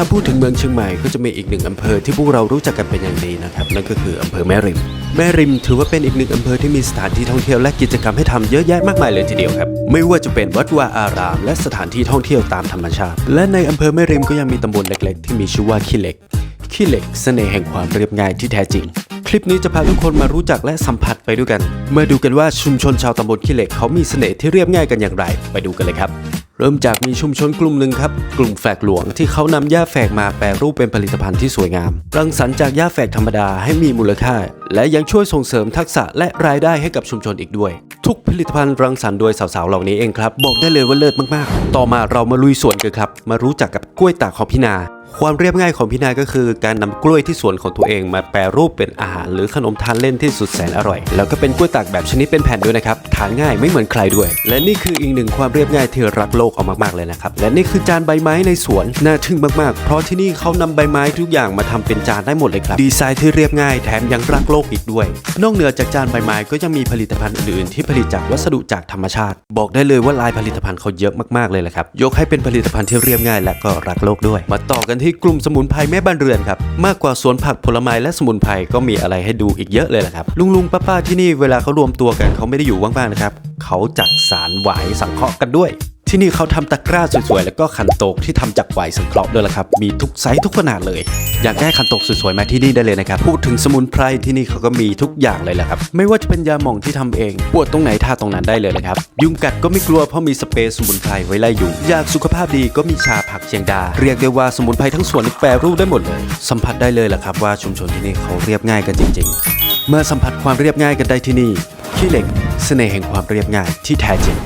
ถ้าพูดถึงเมืองเชียงใหม่ก็จะมีอีกหนึ่งอำเภอที่พวกเรารู้จักกันเป็นอย่างดีนะครับ นั่นก็คืออำเภอแม่ริม แม่ริมถือว่าเป็นอีกหนึ่งอำเภอที่มีสถานที่ท่องเที่ยวและกิจกรรมให้ทำเยอะแยะมากมายเลยทีเดียวครับ ไม่ว่าจะเป็นวัดวาอาราม และสถานที่ท่องเที่ยวตามธรรมชาติ และในอำเภอแม่ริมก็ยังมีตำบลเล็ก ๆ ที่มีชื่อว่าขี้เหล็กขี้เหล็กเสน่ห์แห่งความเรียบง่ายที่แท้จริง คลิปนี้จะพาทุกคนมารู้จักและสัมผัสไปด้วยกัน มาดูกันว่าชุมชนชาวตำบลขี้เหล็กเขามีเสน่ห์ที่เรียบง่ายกันอย่างไร ไปดูกันเลยครับ เริ่มจากมีชุมชนกลุ่มหนึ่งครับ กลุ่มแฝกหลวงที่เขานำหญ้าแฝกมาแปรรูปเป็นผลิตภัณฑ์ที่สวยงาม รังสรรค์จากหญ้าแฝกธรรมดาให้มีมูลค่า และยังช่วยส่งเสริมทักษะและรายได้ให้กับชุมชนอีกด้วยทุกผลิตภัณฑ์รังสรรค์โดยสาวๆเหล่านี้เองครับ บอกได้เลยว่าเลิศมากๆ ต่อมาเรามาลุยสวนกันครับ มารู้จักกับกล้วยตากของพี่นาความเรียบง่ายของพี่นาก็คือการนำกล้วยที่สวนของตัวเองมาแปรรูปเป็นอาหารหรือขนมทานเล่นที่สุดแสนอร่อย แล้วก็เป็นกล้วยตากแบบชนิดเป็นแผ่นด้วยนะครับทานง่ายไม่เหมือนใครด้วย และนี่คืออีกหนึ่งความเรียบง่ายที่รักโลกเอามากๆเลยนะครับและนี่คือจานใบไม้ในสวนน่าทึ่งมากๆ เพราะที่นี่เขานำใบไม้ทุกอย่างมาทำเป็นจานได้หมดเลยครับดีไซน์ที่เรียบง่ายแถมยังรักโลกอีกด้วย นอกเหนือจากจานใบไม้ก็ยังมีผลิตภัณฑ์อื่นๆที่ผลิตจากวัสดุจากธรรมชาติ บอกได้เลยว่าลายผลิตภัณฑ์เขาเยอะมากๆเลยแหละครับ ยกให้เป็นผลิตภัณฑ์ที่เรียบง่าย และก็รักโลกด้วย มาต่อกันที่กลุ่มสมุนไพรแม่บ้านเรือนครับ มากกว่าสวนผักผลไม้และสมุนไพรก็มีอะไรให้ดูอีกเยอะเลยแหละครับ ลุงลุงป้าป้าที่นี่เวลาเขารวมตัวกันเขาไม่ได้อยู่ว่างๆนะครับเขาจัดสารหวายสังเคราะห์กันด้วย ที่นี่เขาทำตะกร้าสวยๆ แล้วก็ขันโตกที่ทำจากไหวสังเคราะห์ด้วยละครับ มีทุกไซส์ทุกขนาดเลย อยากได้ขันโตกสวยๆ มาที่นี่ได้เลยนะครับ พูดถึงสมุนไพรที่นี่เขาก็มีทุกอย่างเลยแหละครับ ไม่ว่าจะเป็นยาหม่องที่ทำเอง ปวดตรงไหนทาตรงนั้นได้เลยนะครับ ยุงกัดก็ไม่กลัวเพราะมีสเปรย์สมุนไพรไว้ไล่ยุง อยากสุขภาพดีก็มีชาผักเชียงดา เรียกได้ว่าสมุนไพรทั้งสวนแปรรูปได้หมดเลย สัมผัสได้เลยแหละครับว่าชุมชนที่นี่เขาเรียบง่ายกันจริง ๆ เมื่อสัมผัสความเรียบง่ายกันได้ที่นี่ขี้เหล็กเสน่ห์แห่งความเรียบง่ายที่แท้จริง